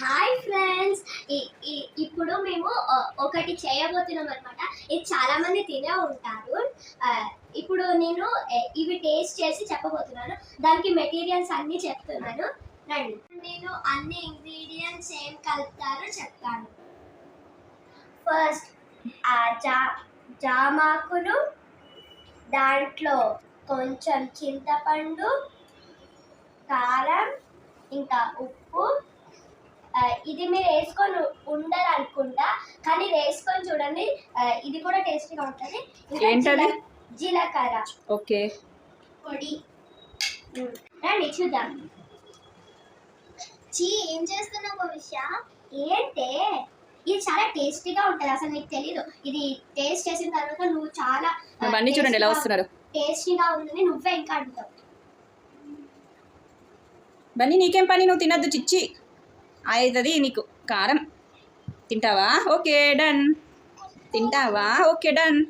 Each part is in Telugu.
హాయ్ ఫ్రెండ్స్ ఇప్పుడు మేము ఒకటి చేయబోతున్నాం అనమాట ఇది చాలా మంది తినే ఉంటారు. ఇప్పుడు నేను ఇవి టేస్ట్ చేసి చెప్పబోతున్నాను. దానికి మెటీరియల్స్ అన్ని చెప్తున్నాను. రండి. నేను అన్ని ఇంగ్రీడియంట్స్ ఏం కలుపుతారో చెప్తాను. ఫస్ట్ జా జామాకులు దాంట్లో కొంచెం చింతపండు కారం ఇంకా ఉప్పు ఇది మీరు వేసుకొని ఉండరు అనుకుంటా కానీ వేసుకొని చూడండి ఇది కూడా టేస్టీగా ఉంటుంది. ఏంటది? జీల- జీలకర్ర ఓకే. పొడి. రండి చూద్దాం. చీ ఏం చేస్తున్నావు భవిష్య? ఏంటే? ఇది చాలా టేస్టీగా ఉంటుంది అసలు నీకు తెలీదు. ఇది టేస్ట్ చేసిన తర్వాత నువ్వు చాలా అవన్నీ చూడండి ఎలా వస్తున్నారు. టేస్టీగా ఉందని నువ్వే ఇంకా అడుగుతావు బన్నీ నీకేం పని? నువ్వు తినద్దు చిచ్చి. అవుతుంది నీకు. కారం. తింటావా? Okay done. తింటావా? Okay done.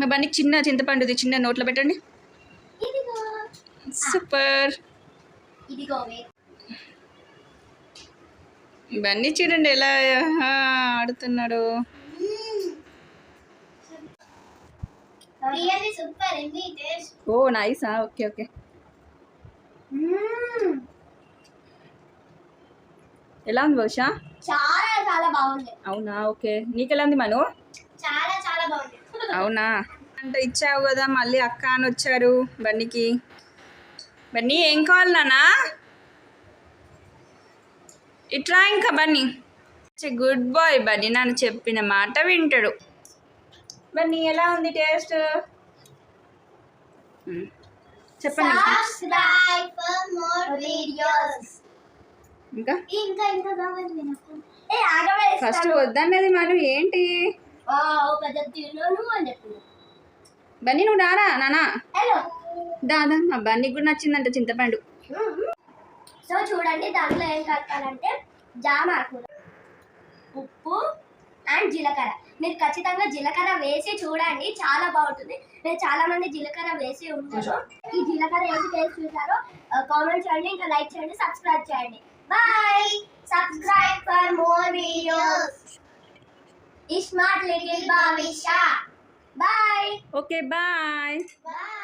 మా బండికి చిన్న చింతపండుది చిన్న నోట్లో పెట్టండి. సూపర్. బన్నీ చూడండి ఎలా ఆడుతున్నాడు. రియల్లీ సూపర్ ఏంది టేస్ట్? ఓ నైసా ఓకే ఓకే. ఎలా ఉంది బహుశా? చాలా చాలా బాగుంది. అవునా ఓకే. నీకెలా ఉంది మను? చాలా చాలా బాగుంది. అవునా? అంటే ఇచ్చావు కదా మళ్ళీ అక్క అని వచ్చారు బన్నీకి. బన్నీ ఏం కావాలి నానా ఇట్రా ఇంకా బన్నీ. గుడ్ బాయ్ బన్నీ నన్ను చెప్పిన మాట వింటాడు. బన్నీ ఎలా ఉంది టేస్ట్? చెప్పండి. ఇంకా. మోర్ ఇంకా? ఇంకా ఇంకా కావాలి నాకు. ఏ ఆగవే ఫస్ట్ వద్దన్నది మనం ఏంటి? బన్నీ నువ్వు రారా నానా? హలో. దాదా మా బన్నీకి కూడా నచ్చిందంట చింతపండు. సో చూడండి దాంట్లో ఏం కలపాలంటే జామ ఉప్పు అండ్ జీలకర్ర. మీరు ఖచ్చితంగా జీలకర్ర వేసి చూడండి చాలా బాగుంటుంది. నేను చాలా మంది జీలకర్ర వేసి ఉంటారు ఈ జీలకర్ర వేసి టేస్ట్ చూసారో కామెంట్ చేయండి ఇంకా లైక్ చేయండి సబ్స్క్రైబ్ చేయండి. Bye subscribe for more videos smart little Bavisha bye okay bye bye